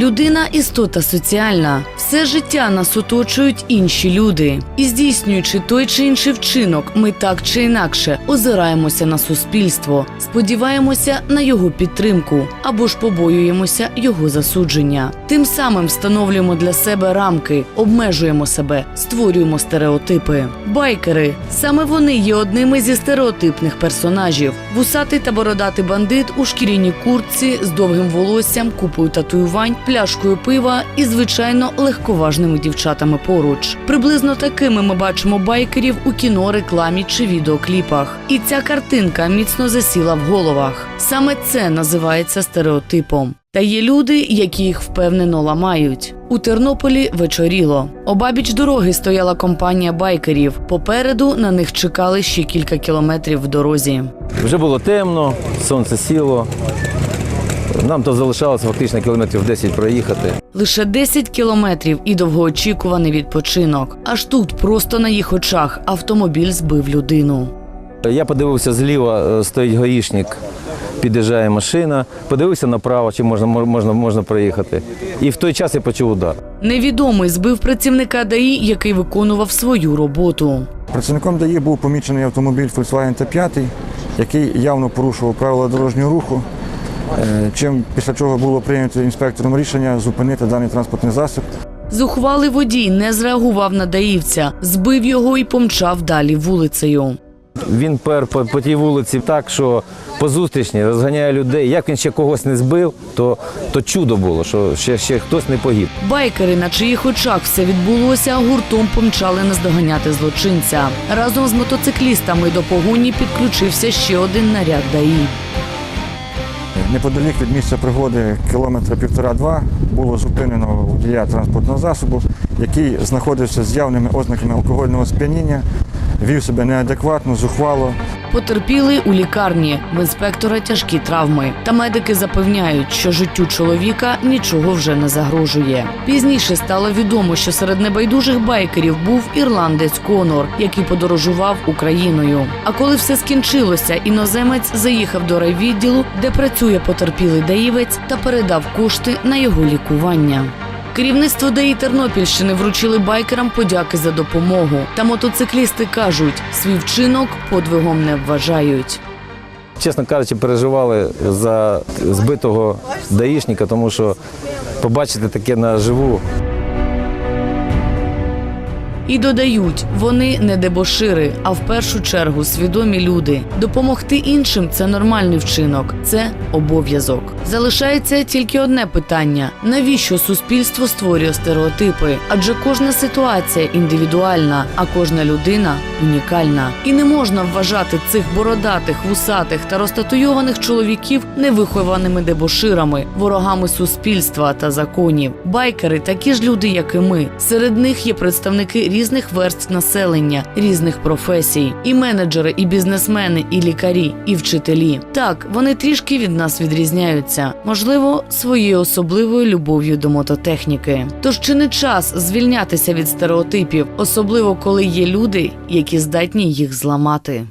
Людина істота соціальна. Все життя нас оточують інші люди. І здійснюючи той чи інший вчинок, ми так чи інакше озираємося на суспільство, сподіваємося на його підтримку або ж побоюємося його засудження. Тим самим встановлюємо для себе рамки, обмежуємо себе, створюємо стереотипи. Байкери саме вони є одними зі стереотипних персонажів. Вусатий та бородатий бандит у шкіряній куртці з довгим волоссям, купою татуювань, пляшкою пива і, звичайно, легковажними дівчатами поруч. Приблизно такими ми бачимо байкерів у кіно, рекламі чи відеокліпах. І ця картинка міцно засіла в головах. Саме це називається стереотипом. Та є люди, які їх впевнено ламають. У Тернополі вечоріло. Обабіч дороги стояла компанія байкерів. Попереду на них чекали ще кілька кілометрів в дорозі. Вже було темно, сонце сіло. Нам то залишалося фактично кілометрів 10 проїхати. Лише 10 кілометрів і довгоочікуваний відпочинок. Аж тут, просто на їх очах, автомобіль збив людину. Я подивився зліва, е, стоїть гаїшник, під'їжджає машина. Подивився направо, чи можна, можна, можна проїхати. І в той час я почув удар. Невідомий збив працівника ДАІ, який виконував свою роботу. Працівником ДАІ був помічений автомобіль Volkswagen Т5, який явно порушував правила дорожнього руху. Е, Чим після чого було прийнято інспектором рішення зупинити даний транспортний засіб. Зухвалий водій не зреагував на даївця, збив його і помчав далі вулицею. Він пер по, по тій вулиці так, що по зустрічні розганяє людей. Як він ще когось не збив, то, то чудо було, що ще, ще хтось не погиб. Байкери, на чиїх очах все відбулося, гуртом помчали наздоганяти злочинця. Разом з мотоциклістами до погоні підключився ще один наряд ДАІ. Неподалік від місця пригоди кілометра півтора-два було зупинено водія транспортного засобу, який знаходився з явними ознаками алкогольного сп'яніння, вів себе неадекватно, зухвало. Потерпіли у лікарні в інспектора тяжкі травми. Та медики запевняють, що життю чоловіка нічого вже не загрожує. Пізніше стало відомо, що серед небайдужих байкерів був ірландець Конор, який подорожував Україною. А коли все скінчилося, іноземець заїхав до райвідділу, де працює потерпілий даївець, та передав кошти на його лікування. Керівництво ДАІ Тернопільщини вручили байкерам подяки за допомогу. Та мотоциклісти кажуть, свій вчинок подвигом не вважають. Чесно кажучи, переживали за збитого даїшника, тому що побачити таке наживу І додають, вони не дебошири, а в першу чергу свідомі люди. Допомогти іншим це нормальний вчинок, це обов'язок. Залишається тільки одне питання: навіщо суспільство створює стереотипи? Адже кожна ситуація індивідуальна, а кожна людина унікальна. І не можна вважати цих бородатих, вусатих та розтатуйованих чоловіків невихованими дебоширами, ворогами суспільства та законів. Байкери такі ж люди, як і ми. Серед них є представники різних верств населення, різних професій, і менеджери, і бізнесмени, і лікарі, і вчителі. Так, вони трішки від нас відрізняються, можливо, своєю особливою любов'ю до мототехніки. Тож чи не час звільнятися від стереотипів, особливо коли є люди, які здатні їх зламати.